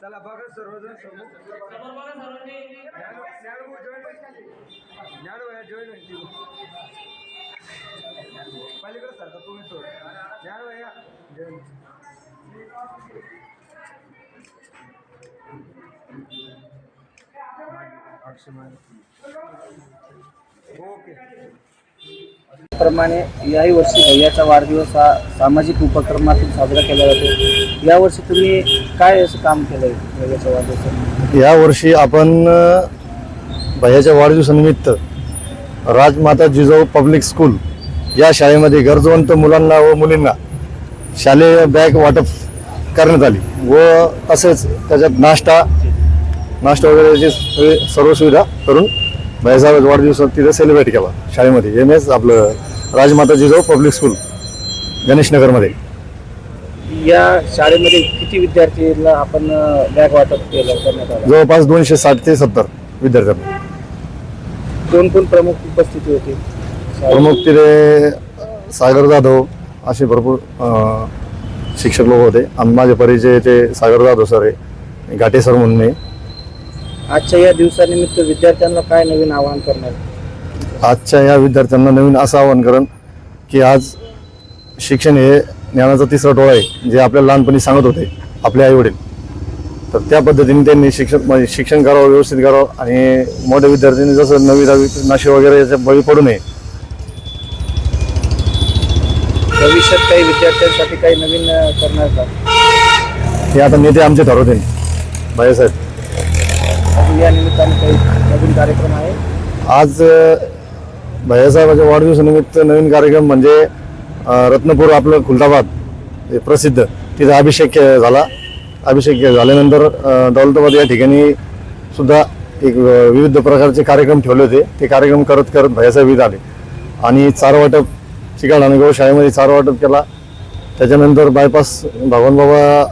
चला बघा सर्वजण समोर. ज्ञानू जॉईन होईल पलीकडे सारखा तुम्ही सोड. ज्ञानू या जॉईन ओके. प्रमाणे याही वर्षी भैयाचा वाढदिवस हा सामाजिक उपक्रमातून साजरा केला जातो. यावर्षी तुम्ही काय असं काम केलंय भैयाच्या वाढदिवसात? या वर्षी आपण भैयाच्या वाढदिवसानिमित्त राजमाता जिजाऊ पब्लिक स्कूल या शाळेमध्ये गरजवंत मुलांना व मुलींना शालेय बॅग वाटप करण्यात आली व तसेच त्याच्यात नाश्ता नाश्ता वगैरेची सगळी सर्व सुविधा करून भैयाचा वाढदिवस तिथे सेलिब्रेट केला शाळेमध्ये. एम एस आपलं राजमाता जिजाऊ पब्लिक स्कूल गणेशनगरमध्ये या शाळेमध्ये किती विद्यार्थीला आपण बॅग वाटप केलं करण्यात आलं? जवळपास दोनशे साठ ते सत्तर विद्यार्थ्यांना. कोण कोण प्रमुख उपस्थिती होती? प्रमुख तिथे सागर जाधव असे भरपूर अं, शिक्षक लोक होते. आणि माझे परिचय ते सागर जाधव सर आहे. घाटे सर म्हणून आहे. आजच्या या दिवसानिमित्त विद्यार्थ्यांना काय नवीन आवाहन करणार? आजच्या या विद्यार्थ्यांना नवीन असं आवाहन करण की आज शिक्षण हे ज्ञानाचा तिसरा टोळा आहे जे आपल्याला लहानपणी सांगत होते आपले आई वडील तर त्या पद्धतीने त्यांनी शिक्षण म्हणजे शिक्षण करावं व्यवस्थित करावं आणि मोठ्या विद्यार्थ्यांनी जसं नवी दहावी नाशे वगैरे याच्या बळी पडू नये. भविष्यात काही विद्यार्थ्यांसाठी काही नवीन करणार का? हे आता नेते आमचे ठरवतील. भाईसाहेब अजून या निमित्ताने काही नवीन कार्यक्रम आहे. आज भैयासाहेबाच्या वाढदिवसानिमित्त नवीन कार्यक्रम म्हणजे रत्नपूर आपलं खुलताबाद हे प्रसिद्ध. तिथं अभिषेक झाला. अभिषेक झाल्यानंतर दौलताबाद या ठिकाणी सुद्धा एक विविध प्रकारचे कार्यक्रम ठेवले होते. ते कार्यक्रम करत करत भैयासाहेब इथं आले. आणि चार वाटप चिकाड अनुभव शाळेमध्ये चार वाटप केला. त्याच्यानंतर बायपास भगवान बाबा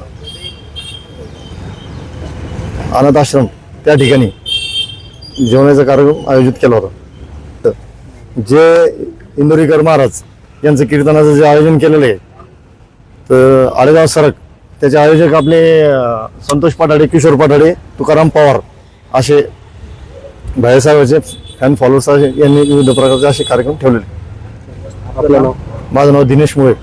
अनाथ आश्रम त्या ठिकाणी जेवणाचा कार्यक्रम आयोजित केला होता. जे इंदोरीकर महाराज यांचं कीर्तनाचं जे आयोजन केलेलं आहे तर आळेगाव सरक त्याचे आयोजक आपले संतोष पाठाडे किशोर पाठाडे तुकाराम पवार असे भाईसाहेबाचे फॅन फॉलोअर्स यांनी विविध प्रकारचे असे कार्यक्रम ठेवलेले. आपलं नाव? माझं नाव दिनेश मुळे.